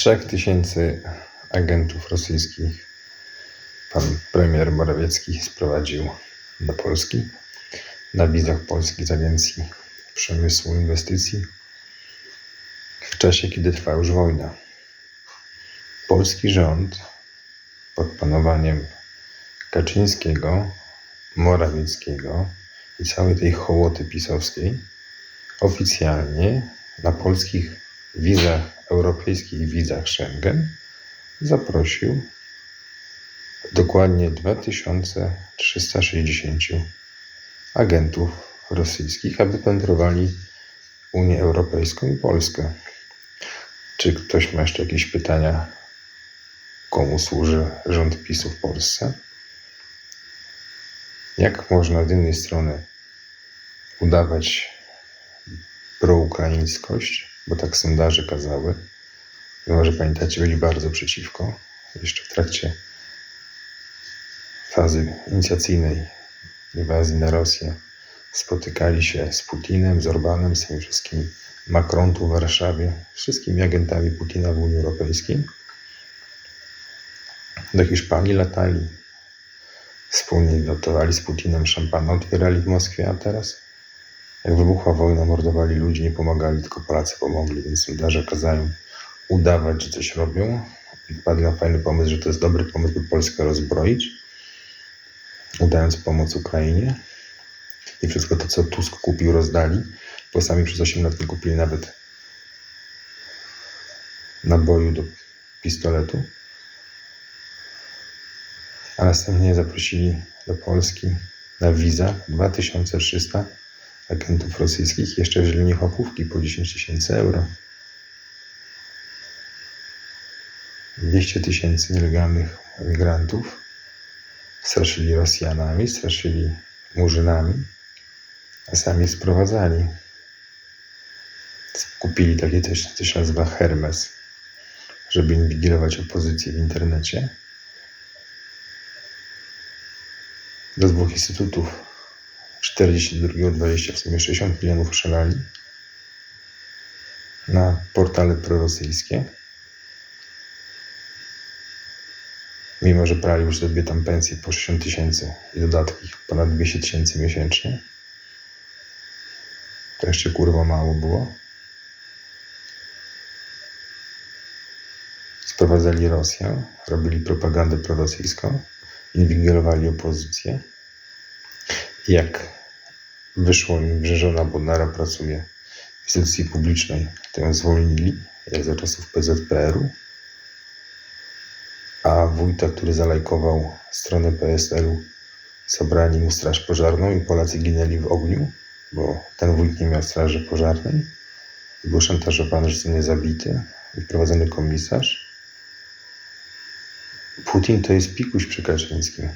Trzech tysięcy agentów rosyjskich pan premier Morawiecki sprowadził do Polski na wizach polskich z Agencji Przemysłu i Inwestycji w czasie, kiedy trwa już wojna. Polski rząd pod panowaniem Kaczyńskiego, Morawieckiego i całej tej hołoty pisowskiej oficjalnie na polskich wizach europejskich i wizach Schengen zaprosił dokładnie 2360 agentów rosyjskich, aby wędrowali Unię Europejską i Polskę. Czy ktoś ma jeszcze jakieś pytania, komu służy rząd PiSu w Polsce? Jak można z jednej strony udawać proukraińskość, bo tak sondaże kazały, mimo że pamiętacie, byli bardzo przeciwko, jeszcze w trakcie fazy inicjacyjnej inwazji na Rosję spotykali się z Putinem, z Orbanem, z tymi wszystkimi Macron tu w Warszawie, wszystkimi agentami Putina w Unii Europejskiej. Do Hiszpanii latali, wspólnie notowali z Putinem szampana, otwierali w Moskwie, a teraz jak wybuchła wojna, mordowali ludzi, nie pomagali, tylko Polacy pomogli, więc sondaże kazają udawać, że coś robią i wpadli na fajny pomysł, że to jest dobry pomysł, by Polskę rozbroić, udając pomoc Ukrainie i wszystko to, co Tusk kupił, rozdali, bo sami przez 8 lat nie kupili nawet naboju do pistoletu. A następnie zaprosili do Polski na wizach 2300 agentów rosyjskich, jeszcze wzięli nich łapówki po 10 tysięcy euro. 200 tysięcy nielegalnych migrantów straszyli Rosjanami, straszyli Murzynami, a sami sprowadzali. Kupili takie coś, co się nazywa Hermes, żeby inwigilować opozycję w internecie. Do dwóch instytutów 42 20 w sumie 60 milionów przelali na portale prorosyjskie. Mimo, że brali już sobie tam pensje po 60 tysięcy i dodatki ponad 200 tysięcy miesięcznie. To jeszcze kurwa mało było. Sprowadzali Rosję, robili propagandę prorosyjską, inwigilowali opozycję. Jak wyszło im, że żona Bodnara pracuje w instytucji publicznej, to ją zwolnili, jak za czasów PZPR-u. A wójta, który zalajkował stronę PSL-u, zabrali mu straż pożarną i Polacy ginęli w ogniu, bo ten wójt nie miał straży pożarnej. I był szantażowany, że zostanie zabity i wprowadzony komisarz. Putin to jest pikuś przy Kaczyńskim.